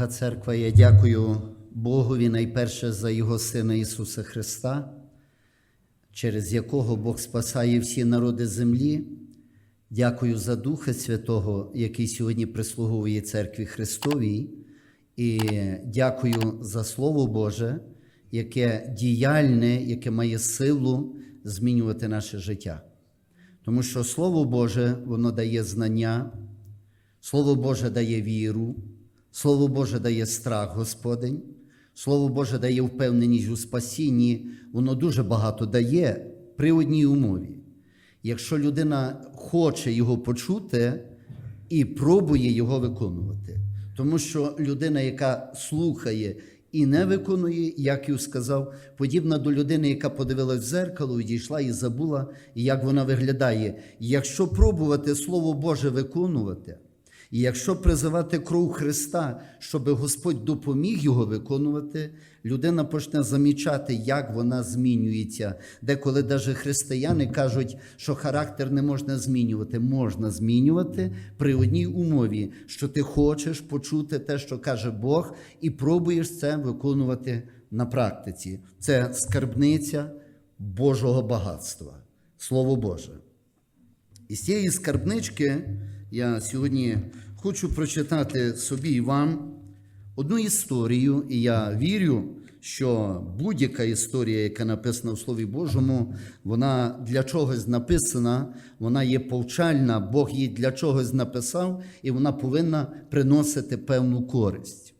Дорога церква, я дякую Богові найперше за Його Сина Ісуса Христа, через якого Бог спасає всі народи землі. Дякую за Духа Святого, який сьогодні прислуговує церкві Христовій. І дякую за Слово Боже, яке діяльне, яке має силу змінювати наше життя. Тому що Слово Боже, воно дає знання, Слово Боже дає віру, Слово Боже дає страх Господень, Слово Боже дає впевненість у спасінні, воно дуже багато дає при одній умові. Якщо людина хоче його почути і пробує його виконувати. Тому що людина, яка слухає і не виконує, як я сказав, подібна до людини, яка подивилась в зеркало, відійшла і забула, як вона виглядає. Якщо пробувати Слово Боже виконувати, і якщо призивати кров Христа, щоб Господь допоміг його виконувати, людина почне замічати, як вона змінюється. Деколи навіть християни кажуть, що характер не можна змінювати. Можна змінювати при одній умові, що ти хочеш почути те, що каже Бог, і пробуєш це виконувати на практиці. Це скарбниця Божого багатства, Слово Боже. І з цієї скарбнички я сьогодні хочу прочитати собі і вам одну історію, і я вірю, що будь-яка історія, яка написана в Слові Божому, вона для чогось написана, вона є повчальна, Бог її для чогось написав, і вона повинна приносити певну користь.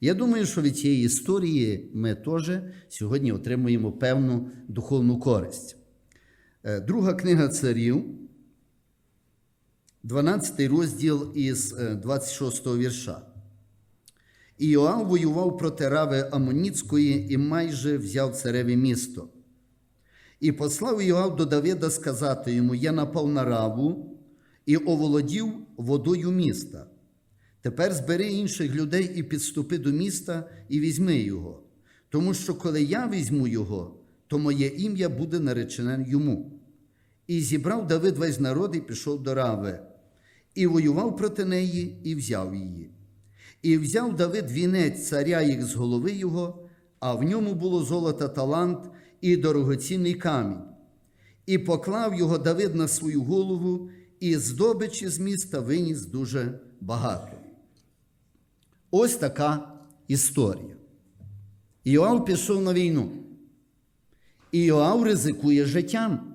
Я думаю, що від цієї історії ми теж сьогодні отримуємо певну духовну користь. Е, Друга книга царів. 12 розділ із 26 вірша. Іоав воював проти рави Амоніцької і майже взяв цареві місто. І послав Іоав до Давида сказати йому: Я напав на раву і оволодів водою міста. Тепер збери інших людей і підступи до міста і візьми його. Тому що коли я візьму його, то моє ім'я буде наречене йому. І зібрав Давид весь народ і пішов до рави, і воював проти неї, і взяв її. І взяв Давид вінець царя їх з голови його, а в ньому було золото талант і дорогоцінний камінь. І поклав його Давид на свою голову, і здобичі з міста виніс дуже багато. Ось така історія. Іоав пішов на війну. Іоав ризикує життям.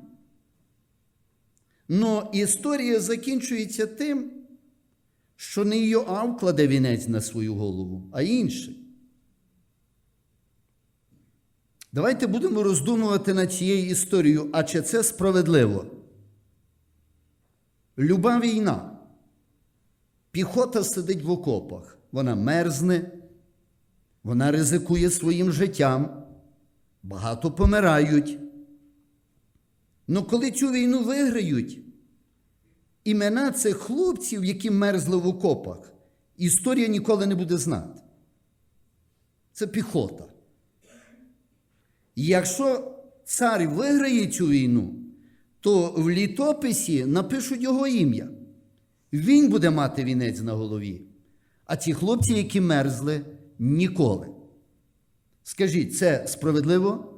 Но історія закінчується тим, що не Йоав кладе вінець на свою голову, а інший. Давайте будемо роздумувати над цією історією, а чи це справедливо? Люба війна. Піхота сидить в окопах, вона мерзне, вона ризикує своїм життям, багато помирають. Ну коли цю війну виграють, імена цих хлопців, які мерзли в окопах, історія ніколи не буде знати. Це піхота. І якщо цар виграє цю війну, то в літописі напишуть його ім'я. Він буде мати вінець на голові. А ці хлопці, які мерзли, ніколи. Скажіть, це справедливо?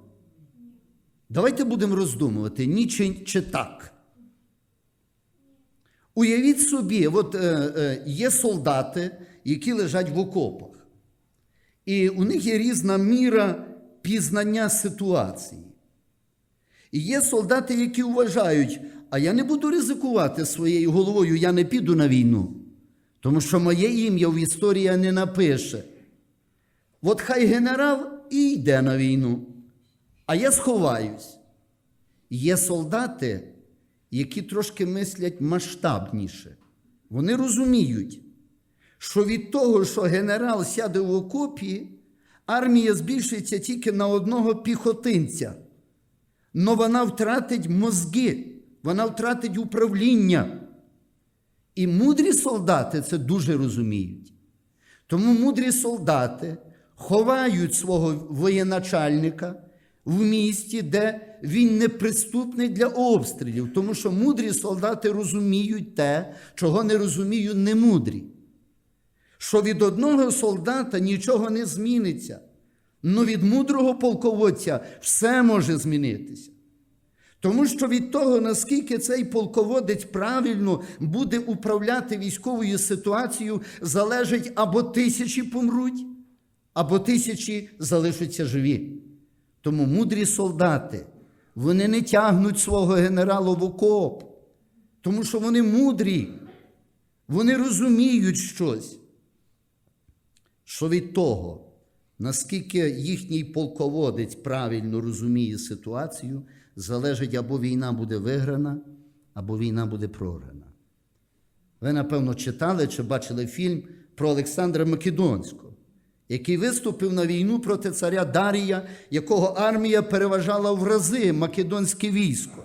Давайте будемо роздумувати, ні чи, чи так. Уявіть собі, от е, е, є солдати, які лежать в окопах, і у них є різна міра пізнання ситуації. І є солдати, які вважають, а я не буду ризикувати своєю головою, я не піду на війну, тому що моє ім'я в історії не напише. От хай генерал і йде на війну а я сховаюсь. Є солдати, які трошки мислять масштабніше. Вони розуміють, що від того, що генерал сяде в окопі, армія збільшиться тільки на одного піхотинця. Но вона втратить мозги, вона втратить управління. І мудрі солдати це дуже розуміють. Тому мудрі солдати ховають свого воєначальника в місті, де він неприступний для обстрілів, тому що мудрі солдати розуміють те, чого не розуміють немудрі. що від одного солдата нічого не зміниться, але від мудрого полководця все може змінитися. Тому що від того, наскільки цей полководець правильно буде управляти військовою ситуацією, залежить або тисячі помруть, або тисячі залишаться живі. Тому мудрі солдати, вони не тягнуть свого генерала в окоп, тому що вони мудрі, вони розуміють щось. Що від того, наскільки їхній полководець правильно розуміє ситуацію, залежить або війна буде виграна, або війна буде програна. Ви, напевно, читали чи бачили фільм про Олександра Македонського, який виступив на війну проти царя Дарія, якого армія переважала в рази македонське військо.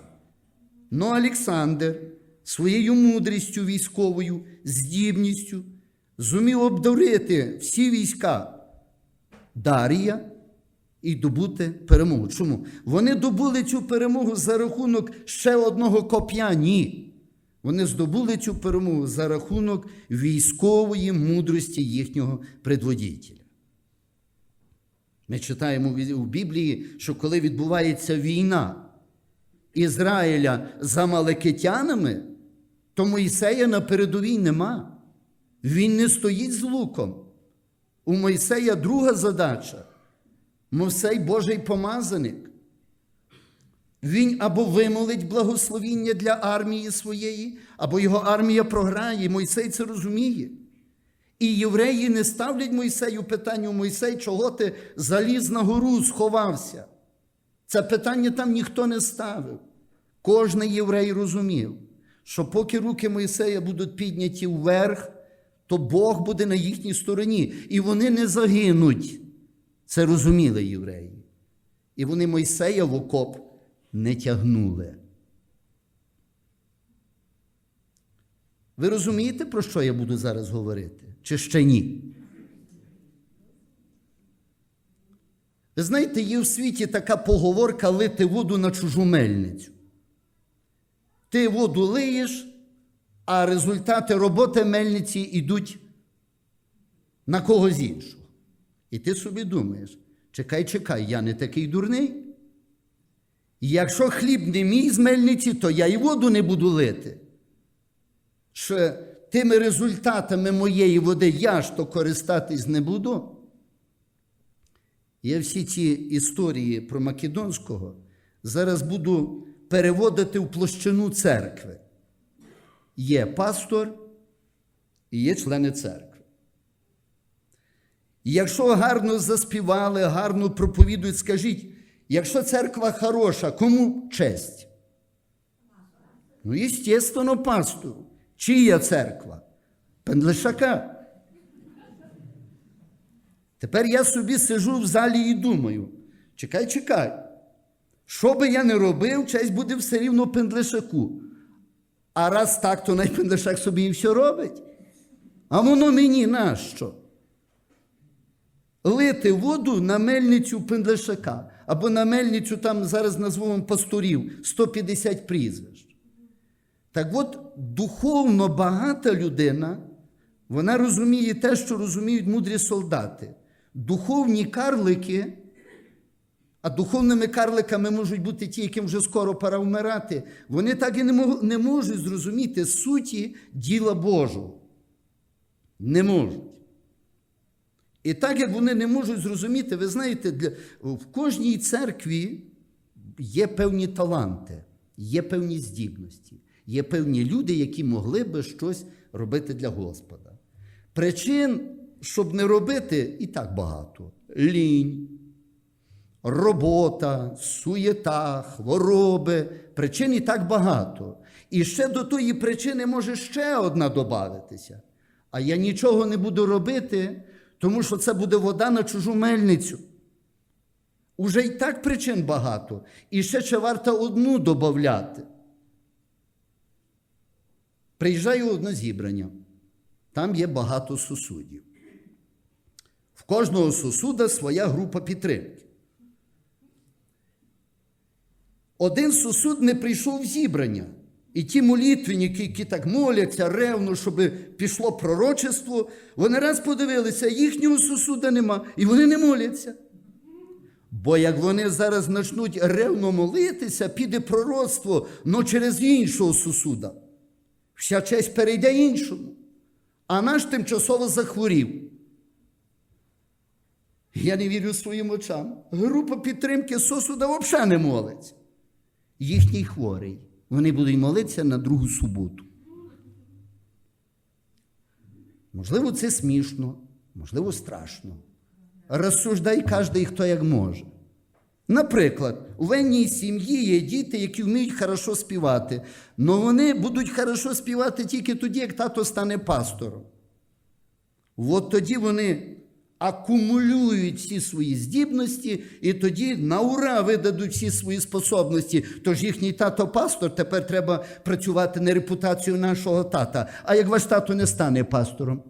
Но Олександр своєю мудрістю військовою, здібністю зумів обдурити всі війська Дарія і добути перемогу. Чому? Вони добули цю перемогу за рахунок ще одного коп'я. Ні. Вони здобули цю перемогу за рахунок військової мудрості їхнього предводителя. Ми читаємо у Біблії, що коли відбувається війна Ізраїля з амалекитянами, то Мойсея на передовій нема. Він не стоїть з луком. У Мойсея друга задача. Мойсей Божий помазаник. Він або вимолить благословіння для армії своєї, або його армія програє. Мойсей це розуміє. І євреї не ставлять Мойсею питання Мойсей, чого ти заліз на гору, сховався. Це питання там ніхто не ставив. Кожний єврей розумів, що поки руки Мойсея будуть підняті вверх, то Бог буде на їхній стороні, і вони не загинуть. Це розуміли євреї. І вони Мойсея в окоп не тягнули. Ви розумієте, про що я буду зараз говорити? Чи ще ні? Знаєте, є в світі така поговорка лити воду на чужу мельницю. Ти воду лиєш, а результати роботи мельниці йдуть на когось іншого. І ти собі думаєш, чекай, чекай, я не такий дурний. І якщо хліб не мій з мельниці, то я і воду не буду лити. Що тими результатами моєї води я ж то користатись не буду. Я всі ці історії про Македонського зараз буду переводити в площину церкви. Є пастор і є члени церкви. І якщо гарно заспівали, гарно проповідують, скажіть, якщо церква хороша, кому честь? Ну, естественно, пастору. Чия церква? Пендлишака. Тепер я собі сижу в залі і думаю: чекай, чекай. Що би я не робив, честь буде все рівно пендлишаку. А раз так, то най пендлишак собі і все робить. А воно мені нащо? Лити воду на мельницю пендлишака або на мельницю там зараз назвемо пасторів 150 прізвищ. Так от духовно багата людина, вона розуміє те, що розуміють мудрі солдати. Духовні карлики, а духовними карликами можуть бути ті, яким вже скоро пора вмирати, вони так і не можуть зрозуміти суті діла Божого. Не можуть. І так як вони не можуть зрозуміти, ви знаєте, для, в кожній церкві є певні таланти, є певні здібності, є певні люди, які могли би щось робити для Господа. Причин, щоб не робити, і так багато: лінь, робота, суєта, хвороби. Причин і так багато. І ще до тої причини може ще одна додатися. А я нічого не буду робити тому що це буде вода на чужу мельницю. Уже й так причин багато. І ще ще варто одну додати. Приїжджаю одне зібрання, там є багато сусудів. В кожного сусуда своя група підтримки. Один сусуд не прийшов в зібрання, І ті молитвенники, які так моляться ревно, щоб пішло пророчество, вони раз подивилися, їхнього сусуда нема, і вони не моляться. Бо як вони зараз почнуть ревно молитися, піде пророцтво, но через іншого сусуда. Вся честь перейде іншому. А наш тимчасово захворів. Я не вірю своїм очам. Група підтримки сосуда взагалі не молиться. Їхній хворий. Вони будуть молитися на другу суботу. Можливо, це смішно, можливо, страшно. Розсуждай кожен, хто як може. Наприклад, у венній сім'ї є діти, які вміють хорошо співати, але вони будуть хорошо співати тільки тоді, як тато стане пастором. От тоді вони акумулюють всі свої здібності і тоді на ура видадуть всі свої способності. Тож їхній тато пастор, тепер треба працювати на репутацію нашого тата. А як ваш тато не стане пастором?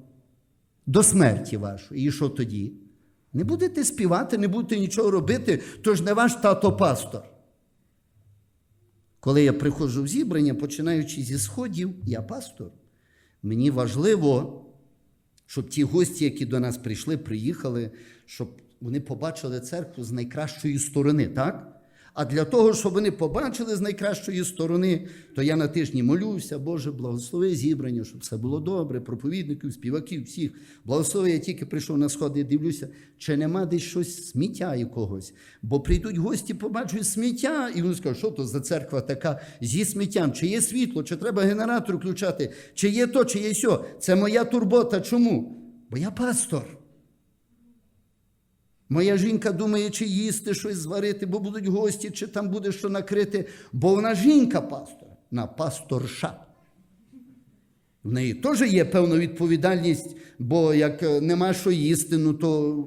До смерті вашої. І що тоді? Не будете співати, не будете нічого робити, то ж не ваш тато пастор. Коли я приходжу в зібрання, починаючи зі сходів, я пастор. Мені важливо, щоб ті гості, які до нас прийшли, приїхали, щоб вони побачили церкву з найкращої сторони, так? А для того, щоб вони побачили з найкращої сторони, то я на тижні молюся, Боже, благослови зібрання, щоб все було добре, проповідників, співаків, всіх. Благослови, я тільки прийшов на сходи і дивлюся, чи нема десь щось сміття якогось. Бо прийдуть гості, побачать сміття, і вони скажуть, що то за церква така зі сміттям, чи є світло, чи треба генератор включати, чи є то, чи є сьо. Це моя турбота. Чому? Бо я пастор. Моя жінка думає, чи їсти щось зварити, бо будуть гості, чи там буде що накрити, бо вона жінка пастора, вона пасторша. В неї теж є певна відповідальність, бо як е, нема що їсти, ну то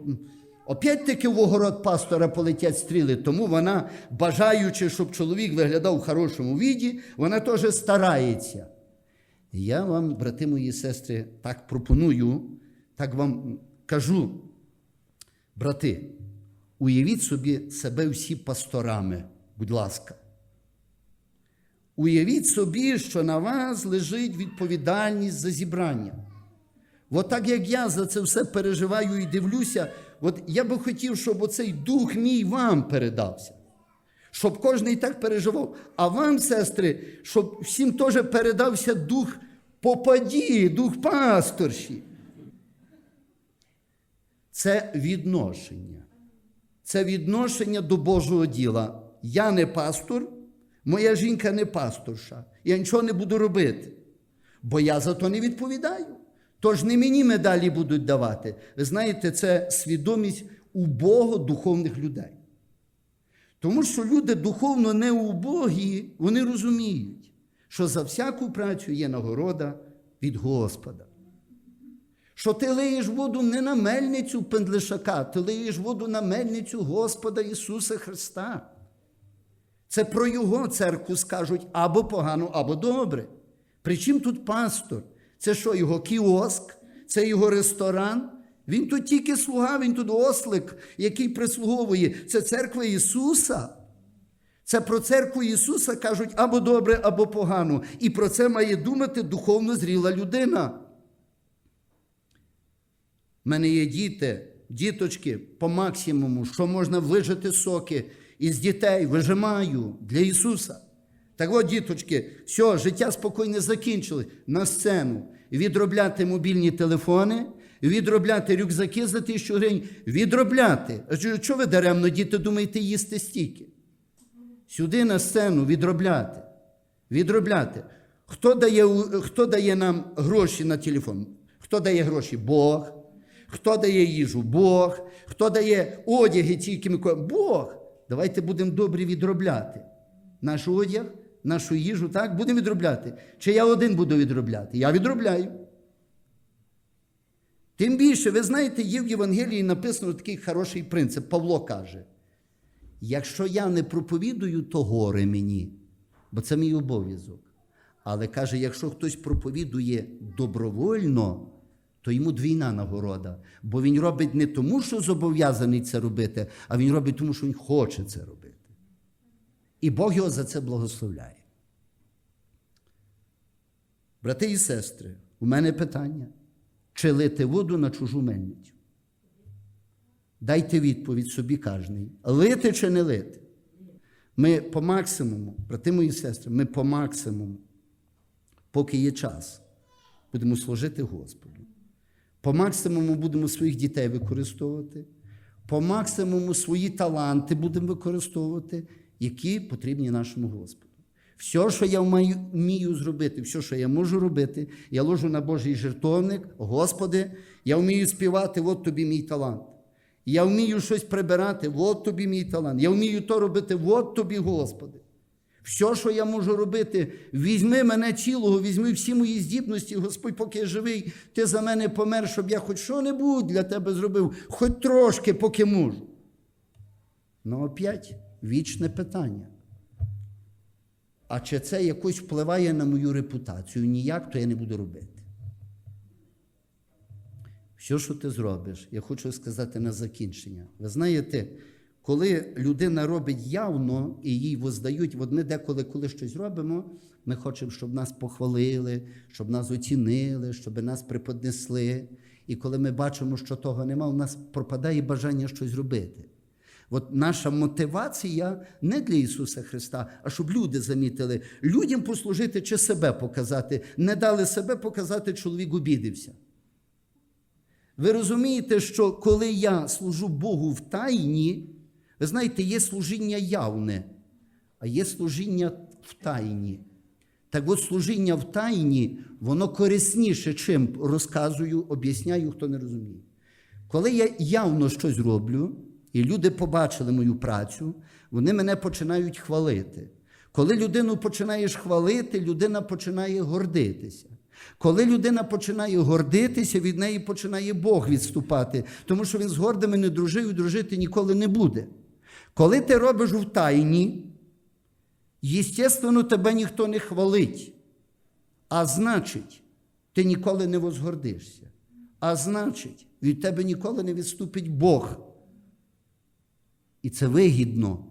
опять-таки в огород пастора полетять стріли. Тому вона, бажаючи, щоб чоловік виглядав в хорошому віді, вона теж старається. Я вам, брати мої сестри, так пропоную, так вам кажу. Брати, уявіть собі себе всі пасторами, будь ласка. Уявіть собі, що на вас лежить відповідальність за зібрання. От так як я за це все переживаю і дивлюся, от я би хотів, щоб оцей дух мій вам передався. Щоб кожен так переживав. А вам, сестри, щоб всім теж передався дух попаді, дух пасторші. Це відношення. Це відношення до Божого діла. Я не пастор, моя жінка не пасторша. Я нічого не буду робити, бо я за то не відповідаю. Тож не мені медалі будуть давати. Ви знаєте, це свідомість убого духовних людей. Тому що люди духовно не убогі, вони розуміють, що за всяку працю є нагорода від Господа що ти лиєш воду не на мельницю пендлишака, ти лиєш воду на мельницю Господа Ісуса Христа. Це про Його церкву скажуть або погано, або добре. Причому тут пастор? Це що, його кіоск, це його ресторан? Він тут тільки слуга, він тут ослик, який прислуговує. Це церква Ісуса. Це про церкву Ісуса кажуть або добре, або погано. І про це має думати духовно зріла людина. У мене є діти, діточки по максимуму, що можна вижити соки із дітей, вижимаю для Ісуса. Так от, діточки, все, життя спокійно закінчили на сцену. Відробляти мобільні телефони, відробляти рюкзаки за тисячу гривень, відробляти. А Чого ви даремно, діти, думаєте, їсти стільки? Сюди на сцену відробляти. Відробляти. Хто дає, хто дає нам гроші на телефон? Хто дає гроші? Бог. Хто дає їжу? Бог. Хто дає одяги тільки ми Бог. Давайте будемо добрі відробляти. Наш одяг, нашу їжу, так, будемо відробляти. Чи я один буду відробляти? Я відробляю. Тим більше, ви знаєте, є в Євангелії написано такий хороший принцип. Павло каже: якщо я не проповідую, то горе мені, бо це мій обов'язок. Але каже, якщо хтось проповідує добровольно, то йому двійна нагорода. Бо він робить не тому, що зобов'язаний це робити, а він робить тому, що він хоче це робити. І Бог його за це благословляє. Брати і сестри, у мене питання: чи лити воду на чужу мельницю? Дайте відповідь собі кожний. Лити чи не лити? Ми по максимуму, брати мої сестри, ми по максимуму, поки є час, будемо служити Господу. По максимуму будемо своїх дітей використовувати, по максимуму свої таланти будемо використовувати, які потрібні нашому Господу. Все, що я вмію, зробити, все, що я можу робити, я ложу на Божий жертовник, Господи, я вмію співати, от тобі мій талант. Я вмію щось прибирати, от тобі мій талант. Я вмію то робити, от тобі, Господи. Все, що я можу робити, візьми мене цілого, візьми всі мої здібності, Господь, поки я живий, ти за мене помер, щоб я хоч що-небудь для тебе зробив, хоч трошки, поки можу. Ну, опять вічне питання. А чи це якось впливає на мою репутацію? Ніяк, то я не буду робити. Все, що ти зробиш, я хочу сказати на закінчення. Ви знаєте, коли людина робить явно і їй воздають, от ми деколи, коли щось робимо, ми хочемо, щоб нас похвалили, щоб нас оцінили, щоб нас приподнесли. І коли ми бачимо, що того нема, у нас пропадає бажання щось робити. От наша мотивація не для Ісуса Христа, а щоб люди замітили, людям послужити чи себе показати. Не дали себе показати, чоловік обідився. Ви розумієте, що коли я служу Богу в тайні, ви знаєте, є служіння явне, а є служіння в тайні. Так от служіння в тайні, воно корисніше, чим розказую, об'ясняю, хто не розуміє. Коли я явно щось роблю, і люди побачили мою працю, вони мене починають хвалити. Коли людину починаєш хвалити, людина починає гордитися. Коли людина починає гордитися, від неї починає Бог відступати, тому що він з гордими не дружив і дружити ніколи не буде. Коли ти робиш в тайні, єстественно, тебе ніхто не хвалить. А значить, ти ніколи не возгордишся. А значить, від тебе ніколи не відступить Бог. І це вигідно.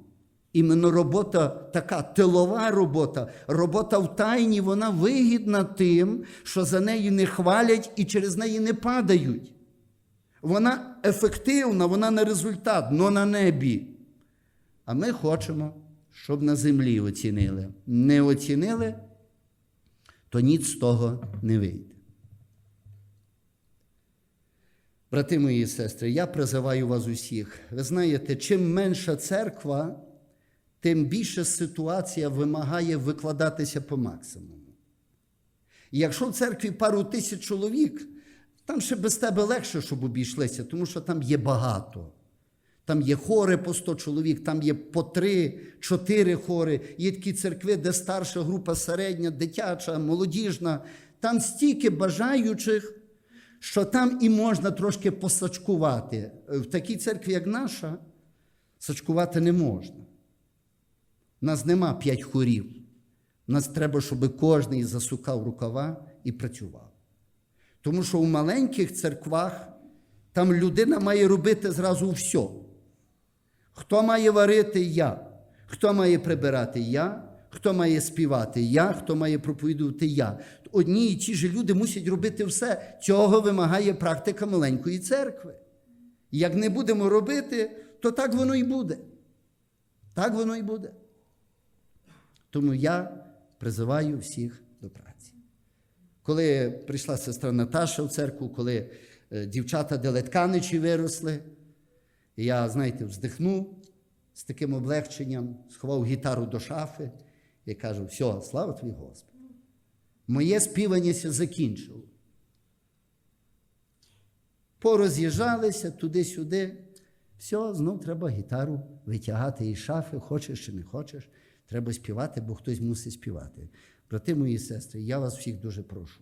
Іменно робота така тилова робота, робота в тайні, вона вигідна тим, що за нею не хвалять і через неї не падають. Вона ефективна, вона не результат, але на небі. А ми хочемо, щоб на землі оцінили. Не оцінили, то ніц з того не вийде. Брати мої сестри, я призиваю вас усіх. Ви знаєте, чим менша церква, тим більше ситуація вимагає викладатися по максимуму. І якщо в церкві пару тисяч чоловік, там ще без тебе легше, щоб обійшлися, тому що там є багато. Там є хори по 100 чоловік, там є по 3-4 хори. Є такі церкви, де старша група середня, дитяча, молодіжна. Там стільки бажаючих, що там і можна трошки посачкувати. В такій церкві, як наша, сачкувати не можна. У нас нема п'ять хорів. У нас треба, щоб кожен засукав рукава і працював. Тому що у маленьких церквах там людина має робити зразу все. Хто має варити я, хто має прибирати я, хто має співати я, хто має проповідувати я. Одні і ті ж люди мусять робити все. Цього вимагає практика маленької церкви. Як не будемо робити, то так воно і буде. Так воно і буде. Тому я призиваю всіх до праці. Коли прийшла сестра Наташа в церкву, коли е, дівчата делетканичі виросли, я, знаєте, вздихнув з таким облегченням, сховав гітару до шафи і кажу: все, слава тобі, Господи. Моє співанняся закінчило. Пороз'їжджалися туди-сюди. Все, знов треба гітару витягати із шафи, хочеш чи не хочеш. Треба співати, бо хтось мусить співати. Брати мої сестри, я вас всіх дуже прошу.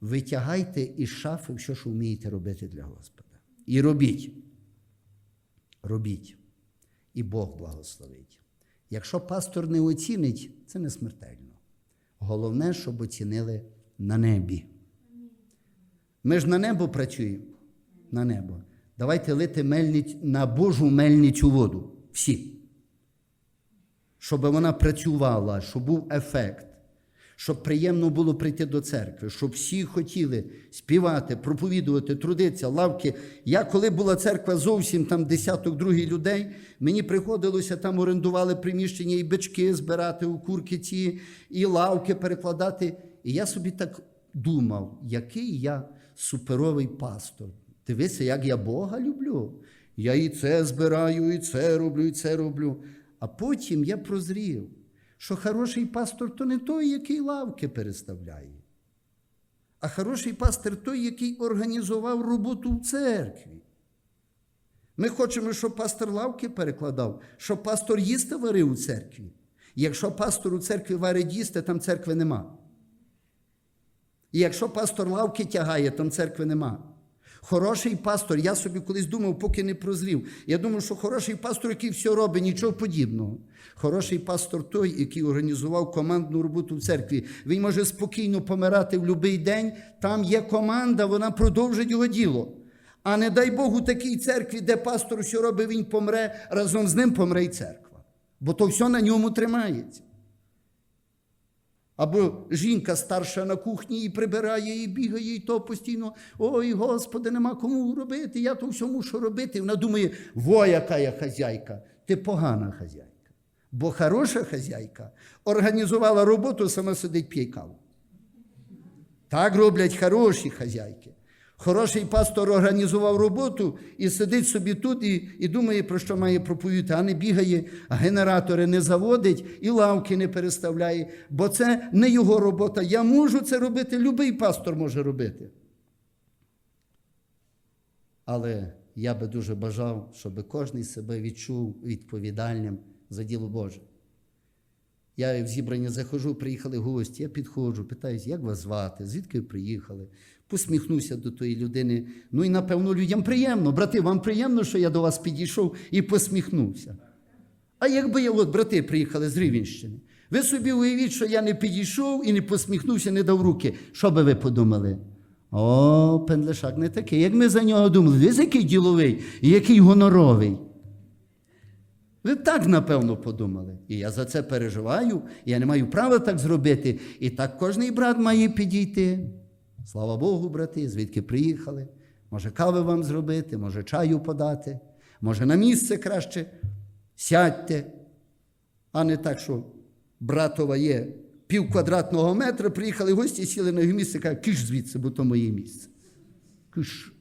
Витягайте із шафи все, що вмієте робити для Господа. І робіть. Робіть. І Бог благословить. Якщо пастор не оцінить, це не смертельно. Головне, щоб оцінили на небі. Ми ж на небо працюємо. На небо. Давайте лити мельниць на Божу мельницю воду. Всі. Щоб вона працювала, щоб був ефект. Щоб приємно було прийти до церкви, щоб всі хотіли співати, проповідувати, трудитися, лавки. Я, коли була церква зовсім там десяток других людей, мені приходилося там орендували приміщення і бички збирати у курки ці, і лавки перекладати. І я собі так думав, який я суперовий пастор. Дивися, як я Бога люблю. Я і це збираю, і це роблю, і це роблю. А потім я прозрів, що хороший пастор то не той, який лавки переставляє, а хороший пастор той, який організував роботу в церкві. Ми хочемо, щоб пастор лавки перекладав, щоб пастор їсти варив у церкві. Якщо пастор у церкві варить їсти, там церкви нема. І якщо пастор лавки тягає, там церкви нема. Хороший пастор, я собі колись думав, поки не прозрів. Я думав, що хороший пастор, який все робить, нічого подібного. Хороший пастор той, який організував командну роботу в церкві. Він може спокійно помирати в будь-який день. Там є команда, вона продовжить його діло. А не дай Бог у такій церкві, де пастор все робить, він помре, разом з ним помре й церква. Бо то все на ньому тримається. Або жінка старша на кухні і прибирає, і бігає, і то постійно. Ой, Господи, нема кому робити, я то все мушу робити. Вона думає, во, яка я хазяйка, ти погана хазяйка. Бо хороша хазяйка організувала роботу, сама сидить п'є каву. Так роблять хороші хазяйки. Хороший пастор організував роботу і сидить собі тут і, і думає, про що має проповідати, а не бігає, а генератори не заводить і лавки не переставляє, бо це не його робота. Я можу це робити, любий пастор може робити. Але я би дуже бажав, щоб кожен себе відчув відповідальним за діло Боже. Я в зібрання захожу, приїхали гості, я підходжу, питаюся, як вас звати, звідки ви приїхали? Посміхнуся до тої людини. Ну і напевно людям приємно. Брати, вам приємно, що я до вас підійшов і посміхнувся. А якби я, от брати приїхали з Рівенщини, ви собі уявіть, що я не підійшов і не посміхнувся, не дав руки. Що би ви подумали? О, Пендлешак не такий. Як ми за нього думали, ви який діловий який гоноровий. Ви так, напевно, подумали. І я за це переживаю, я не маю права так зробити. І так кожний брат має підійти. Слава Богу, брати, звідки приїхали. Може, кави вам зробити, може, чаю подати, може, на місце краще сядьте, а не так, що братова є пів квадратного метра, приїхали гості, сіли на його місце, кажуть, киш звідси, бо то моє місце. Киш.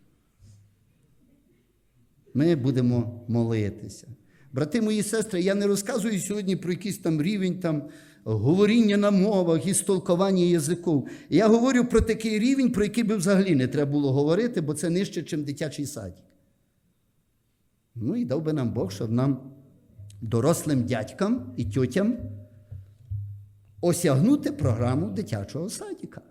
Ми будемо молитися. Брати мої сестри, я не розказую сьогодні про якийсь там рівень там, говоріння на мовах і столкування язиків. Я говорю про такий рівень, про який би взагалі не треба було говорити, бо це нижче, ніж дитячий садик. Ну і дав би нам Бог, щоб нам, дорослим дядькам і тьотям, осягнути програму дитячого садика.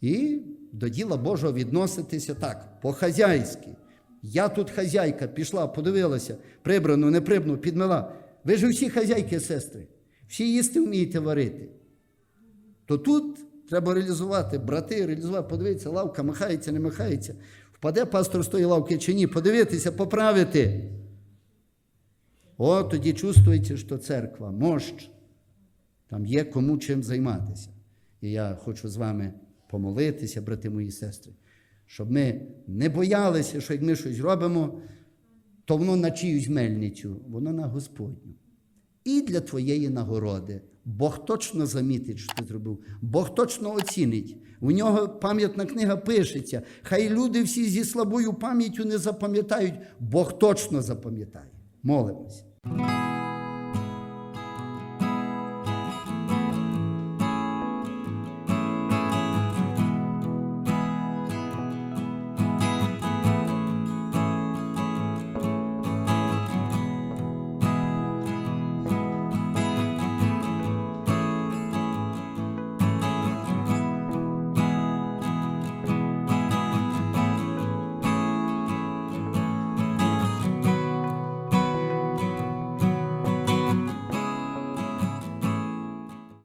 І до діла Божого відноситися так, по-хазяйськи. Я тут хазяйка пішла, подивилася, прибрану, не прибрану, підмила. Ви ж усі хазяйки, сестри, всі їсти вмієте варити. То тут треба реалізувати, брати, реалізувати, подивитися, лавка махається, не махається. Впаде пастор з тої лавки чи ні, подивитися, поправити. О, тоді чувствуєте, що церква, мощ. Там є кому чим займатися. І я хочу з вами помолитися, брати мої сестри, щоб ми не боялися, що як ми щось робимо, то воно на чиюсь мельницю, воно на Господню. І для твоєї нагороди. Бог точно замітить, що ти зробив. Бог точно оцінить. У нього пам'ятна книга пишеться. Хай люди всі зі слабою пам'яттю не запам'ятають, Бог точно запам'ятає. Молимося.